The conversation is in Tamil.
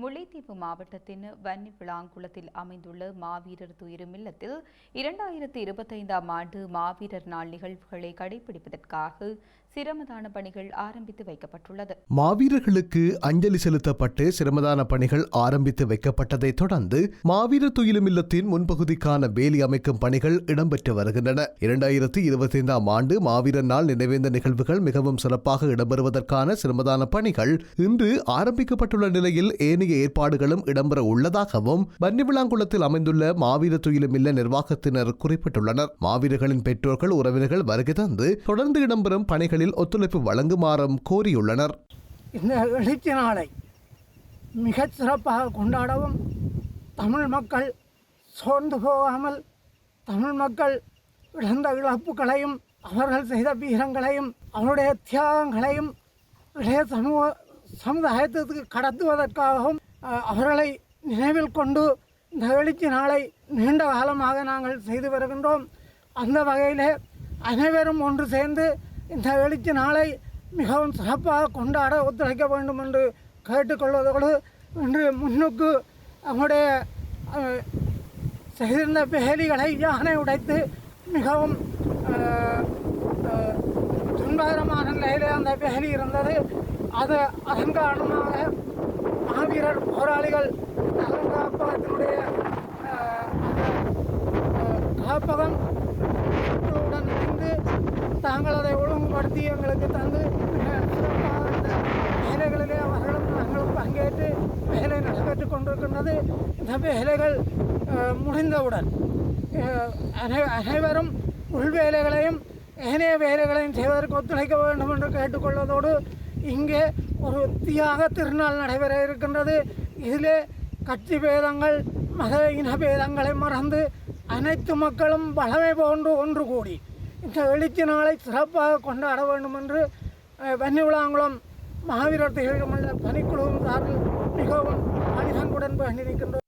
முல்லைத்தீவு மாவட்டத்தின் வன்னி விளாங்குளத்தில் அமைந்துள்ள மாவீரர் துயிரும் இல்லத்தில் இரண்டாயிரத்தி இருபத்தைந்தாம் ஆண்டு மாவீரர் நாள் நிகழ்வுகளை கடைபிடிப்பதற்காக சிரமதான பணிகள் ஆரம்பித்து வைக்கப்பட்டுள்ளது. மாவீரர்களுக்கு அஞ்சலி செலுத்தப்பட்டு சிரமதான பணிகள் ஆரம்பித்து வைக்கப்பட்டதைத் தொடர்ந்து மாவீரர் துயிலும் இல்லத்தின் முன்பகுதிக்கான வேலி அமைக்கும் பணிகள் இடம்பெற்று வருகின்றன. இரண்டாயிரத்தி இருபத்தைந்தாம் ஆண்டு மாவீரர் நாள் நினைவேந்த நிகழ்வுகள் மிகவும் சிறப்பாக இடம்பெறுவதற்கான சிரமதான பணிகள் இன்று ஆரம்பிக்கப்பட்டுள்ள நிலையில் ஏனைய ஏற்பாடுகளும் இடம்பெற உள்ளதாகவும் பன்னிவிளாங்குளத்தில் அமைந்துள்ள மாவீர துயிலும் இல்ல நிர்வாகத்தினர் குறிப்பிட்டுள்ளனர். மாவீரர்களின் பெற்றோர்கள் உறவினர்கள் வருகை தந்து தொடர்ந்து இடம்பெறும் பணிகளில் ஒத்துழைப்பு வழங்குமாறும் கோரியுள்ளனர். இந்த எழுச்சி நாளை மிகச் சிறப்பாக கொண்டாடவும் தமிழ் மக்கள் சோர்ந்து போகாமல் தமிழ் மக்கள் இழந்த இழப்புகளையும் அவர்கள் செய்த வீரங்களையும் அவருடைய தியாகங்களையும் இளைய சமூக சமுதாயத்திற்கு கடத்துவதற்காகவும் அவர்களை நினைவில் கொண்டு இந்த எழுச்சி நாளை நீண்ட காலமாக நாங்கள் செய்து வருகின்றோம். அந்த வகையிலே அனைவரும் ஒன்று சேர்ந்து இந்த எழுச்சி நாளை மிகவும் சிறப்பாக கொண்டாட ஒத்துழைக்க வேண்டும் என்று கேட்டுக்கொள்வதோடு இன்று முன்னுக்கு நம்முடைய செய்திருந்த பேலிகளை யானை உடைத்து மிகவும் ஒன்பதாயிரம் அஹ், அந்த வேலி இருந்தது. அது அதன் காரணமாக மாவீரர் போராளிகள் நகரம் காப்பகத்தினுடைய காப்பகம் உடன் இணைந்து தாங்கள் அதை ஒழுங்குபடுத்தி எங்களுக்கு தந்து சிறப்பாக இந்த வேலைகளிலே அவர்களும் நாங்களும் பங்கேற்று வேலை நடைபெற்றுக் கொண்டிருக்கின்றது. இந்த வேலைகள் முடிந்தவுடன் அனை- அனைவரும் உள்வேலைகளை ஏனைய வேலைகளையும் செய்வதற்கு ஒத்துழைக்க வேண்டும் என்று கேட்டுக்கொள்வதோடு இங்கே ஒரு தியாக திருநாள் நடைபெற இருக்கின்றது. இதிலே கட்சி பேதங்கள் மத இன பேதங்களை மறந்து அனைத்து மக்களும் பலமை போன்று ஒன்று கூடி இந்த எழுச்சி நாளை சிறப்பாக கொண்டாட வேண்டும் என்று வன்னிவிளாங்குளம் மகாவீரர் திகழ்மன்ற பணிக்குழுவும் சார்பில் மிகவும் மனிதன்குடன் பயணிக்கின்றோம்